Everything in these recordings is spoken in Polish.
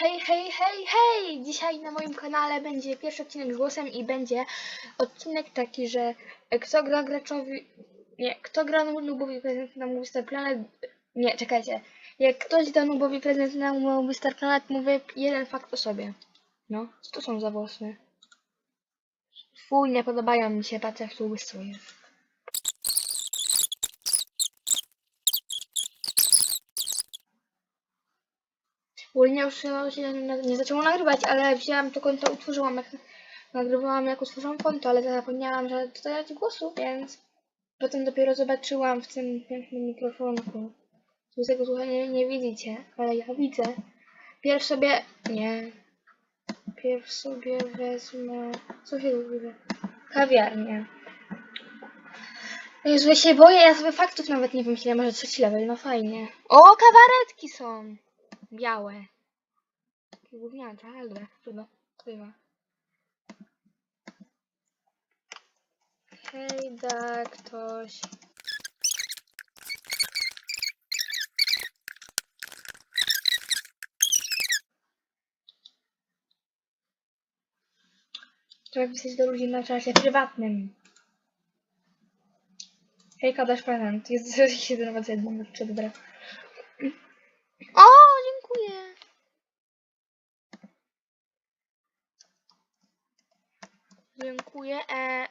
Hej, hej, hej, hej! Dzisiaj na moim kanale będzie pierwszy odcinek z głosem i będzie odcinek taki, że kto gra graczowi... Nie, kto gra nubowi prezent na mój Star Planet... Nie, czekajcie. Jak ktoś da nubowi prezent na mój Star Planet, mówię jeden fakt o sobie. No, co to są za włosy? Fuj, nie podobają mi się, patrz jak tu łysło Ogólnie już no, się nie, zaczęło nagrywać, ale wzięłam to konto, utworzyłam jak nagrywałam jak utworzyłam konto, ale zapomniałam, że dodać głosu, więc potem dopiero zobaczyłam w tym pięknym mikrofonku. Tu tego słuchania nie, widzicie, ale ja widzę. Pierw sobie... nie. Pierw sobie wezmę... Co się dzieje? Kawiarnię. Jezu, ja się boję, ja sobie faktów nawet nie wymyśliłam, może trzeci level, no fajnie. O, kawaretki są! Białe. Takie gówniane, ale dobra, trudno. Bywa. Hej, da ktoś. Trzeba pisać do ludzi na czasie prywatnym. Hejka, dasz prezent. Jest 7 czy dobra. O, dziękuję. Dziękuję. E,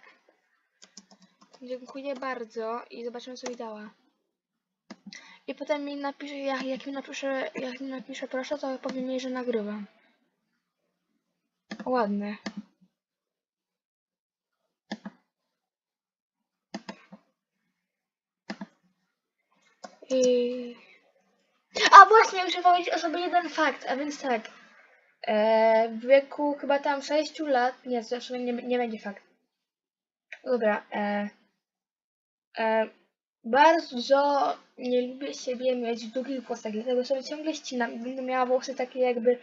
dziękuję bardzo i zobaczymy co mi dała. I potem mi napisze, jak, jak mi napisze, jak mi napisze proszę, to powiem jej, że nagrywam. Ładne. I... A właśnie, muszę powiedzieć o sobie jeden fakt, a więc tak. E, w wieku chyba tam 6 lat, nie, zresztą nie, nie będzie fakt. Dobra, e, e, bardzo nie lubię siebie mieć w długich włosach, dlatego sobie ciągle ścinam będę miała włosy takie jakby,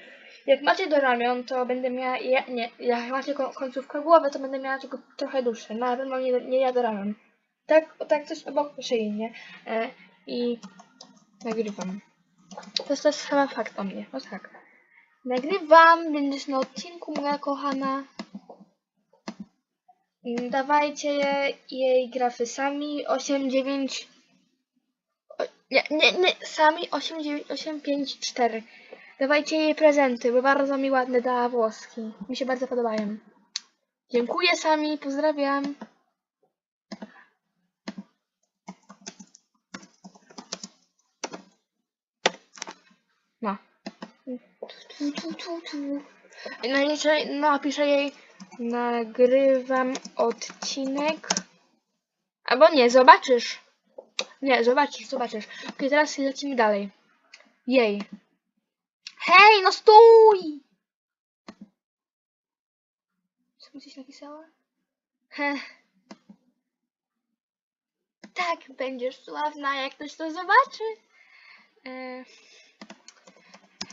jak macie do ramion, to będę miała, ja, nie, jak macie ko- końcówkę głowy, to będę miała tylko trochę dłuższe, na pewno nie, nie ja do ramion. Tak, o tak coś obok szyi, nie? E, I nagrywam. To to jest chyba fakt o mnie. No tak. Nagrywam, będziesz na odcinku, moja kochana. Mm, Dawajcie je, jej grafy sami. 8, 9. o, Nie, nie, nie, sami 8, 9, 8, 5, 4. Dawajcie jej prezenty, bo bardzo mi ładne dała włoski. Mi się bardzo podobają. Dziękuję sami, pozdrawiam. No. Tu, tu, tu, tu. No i jeszcze napiszę jej nagrywam odcinek. Albo nie, zobaczysz. Nie, zobaczysz, zobaczysz. Okej, teraz lecimy dalej. Jej. Hej, no stój! Co mi coś napisała? Heh. Tak, będziesz sławna, jak ktoś to zobaczy. E,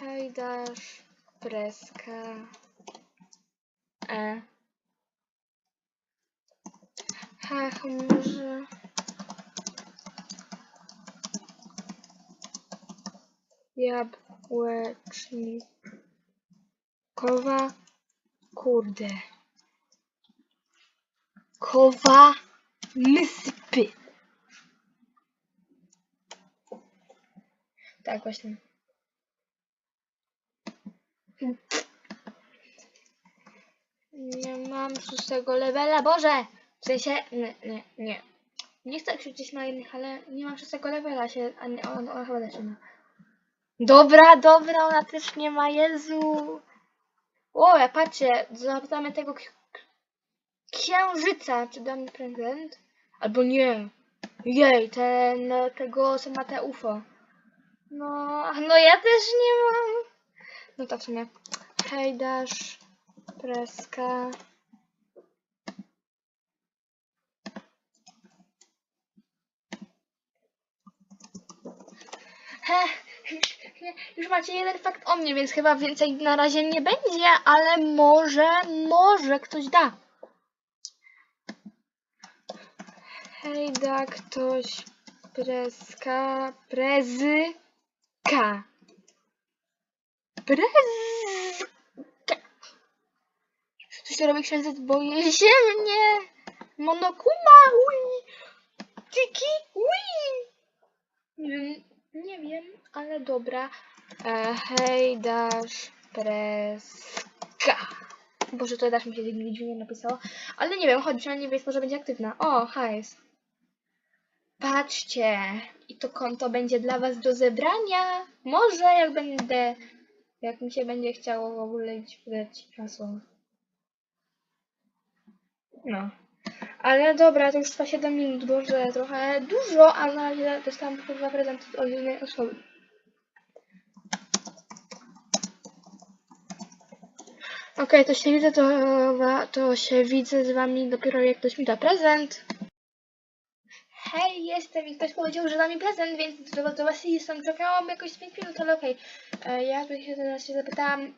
Hej, dasz preska. E. Ach, może... Jabłecznikowa. Kurde. Kowa myspy. Tak właśnie. Nie mam szóstego levela, Boże! W sensie, nie, nie, nie. Nie chcę krzyczeć na innych, ale nie mam szóstego levela się, a nie, on, on chyba też nie ma. Dobra, dobra, ona też nie ma, Jezu! O, patrzcie, zapytamy tego księżyca, czy da mi prezent? Albo nie. Jej, ten, tego, co ma te UFO. No, no ja też nie mam. No to w sumie. Hej, dasz preska. Heh, już, macie jeden fakt o mnie, więc chyba więcej na razie nie będzie, ale może, może ktoś da. Hej, da ktoś preska, prezyka. Prez... Coś tu robi księżyc, boję się mnie. Monokuma, ui. Tiki, ui. Nie wiem, nie wiem, ale dobra. E, hej, dasz preska. Boże, to dasz mi się dziwnie napisało. Ale nie wiem, chodź, przynajmniej wiesz, może będzie aktywna. O, hajs. Patrzcie, i to konto będzie dla was do zebrania. Może jak będę, jak mi się będzie chciało w ogóle wydać hasło. No. Ale dobra, to już trwa 7 minut, boże, trochę dużo, a na razie dostałam tylko dwa od jednej osoby. Okej, to się widzę, to, to się widzę z wami dopiero jak ktoś mi da prezent. Hej, jestem i ktoś powiedział, że da mi prezent, więc do, do was jestem. Czekałam jakoś 5 minut, ale okej. E, Ja tutaj się teraz się zapytałam,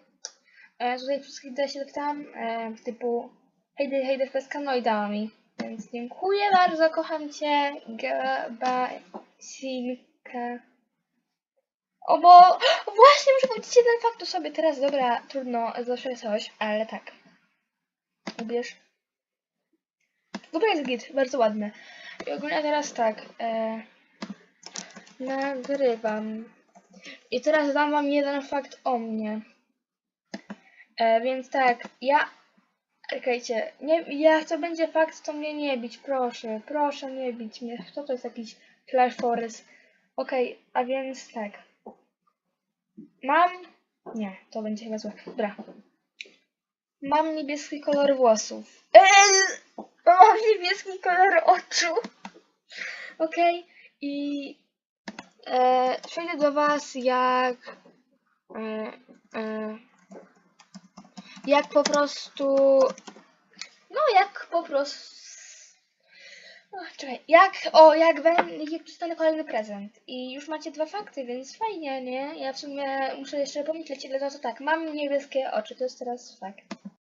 e, tutaj wszystkich tutaj się zapytałam, e, typu hejdy, hejdy, peska, no i dała mi. Więc dziękuję bardzo, kocham cię, Gabasinka. O bo, właśnie muszę powiedzieć jeden fakt o sobie teraz, dobra, trudno, zawsze coś, ale tak. Ubierz. Dobra jest git, bardzo ładne. I ogólnie teraz tak, e, nagrywam. I teraz dam wam jeden fakt o mnie. E, więc tak, ja, czekajcie, nie, jak to będzie fakt, to mnie nie bić, proszę, proszę nie bić mnie. Kto to jest jakiś Flash Forest? Okej, a więc tak. Mam, nie, to będzie chyba złe, dobra. Mam niebieski kolor włosów. Eee! Mam niebieski kolor oczu. Okej. I e, przejdę do was jak e, e, jak po prostu no jak po prostu o, czekaj, jak o jak będę jak dostanę kolejny prezent i już macie dwa fakty, więc fajnie, nie? Ja w sumie muszę jeszcze pomyśleć ile to, to tak, mam niebieskie oczy, to jest teraz fakt.